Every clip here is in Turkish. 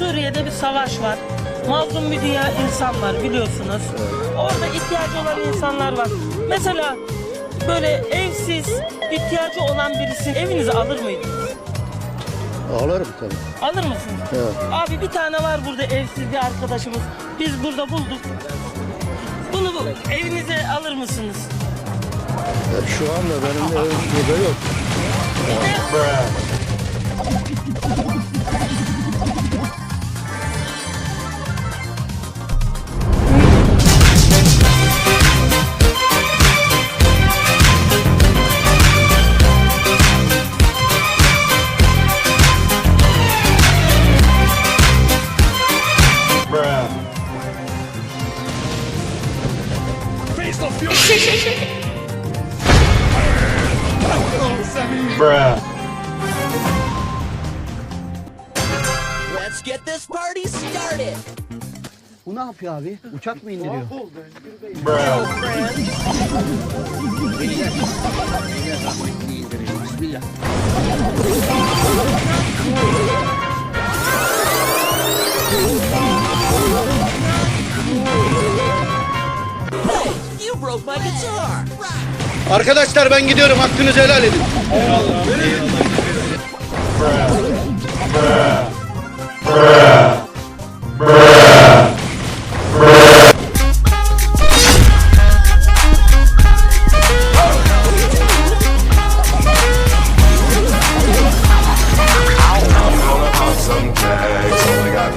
Suriye'de bir savaş var. Mazlum bir dünya insan var biliyorsunuz. Orada ihtiyacı olan insanlar var. Mesela böyle evsiz, ihtiyacı olan birisi evinize alır mıydınız? Ağlarım tabii. Alır mısınız? Evet. Abi bir tane var burada evsiz bir arkadaşımız. Biz burada bulduk. Bunu bu evinize alır mısınız? Ya şu anda benim evim burada yok. Let's get this party started. Bu ne yapıyor abi? Uçak mı indiriyor? Bismillah. You broke my guitar. Arkadaşlar ben gidiyorum. Hakkınızı helal edin.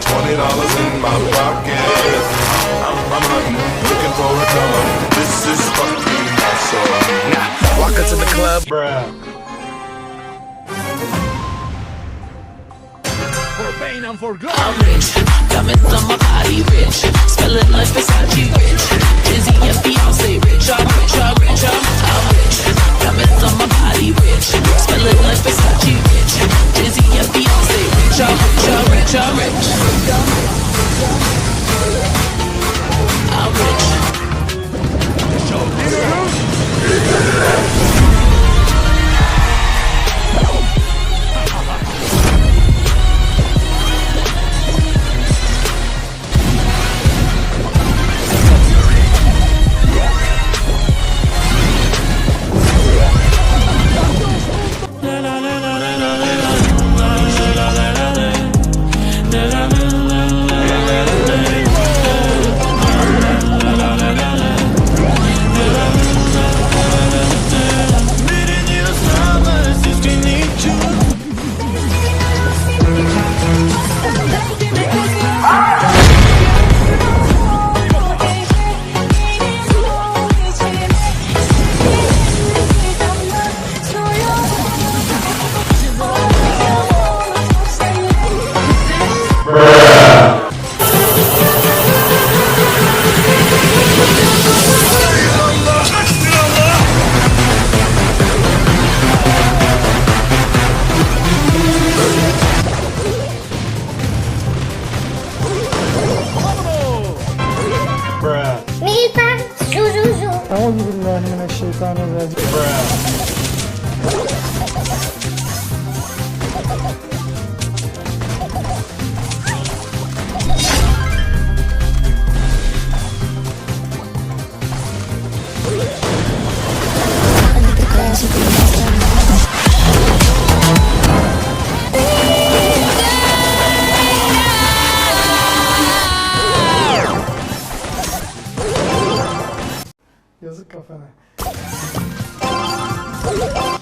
twenty dollars in my pocket. I'm, I'm hunting, looking for a up. Is fucking awesome. Now, walk into the club, bruh. For pain and for glory. I'm coming one of those. Yazık kafana. Thank you.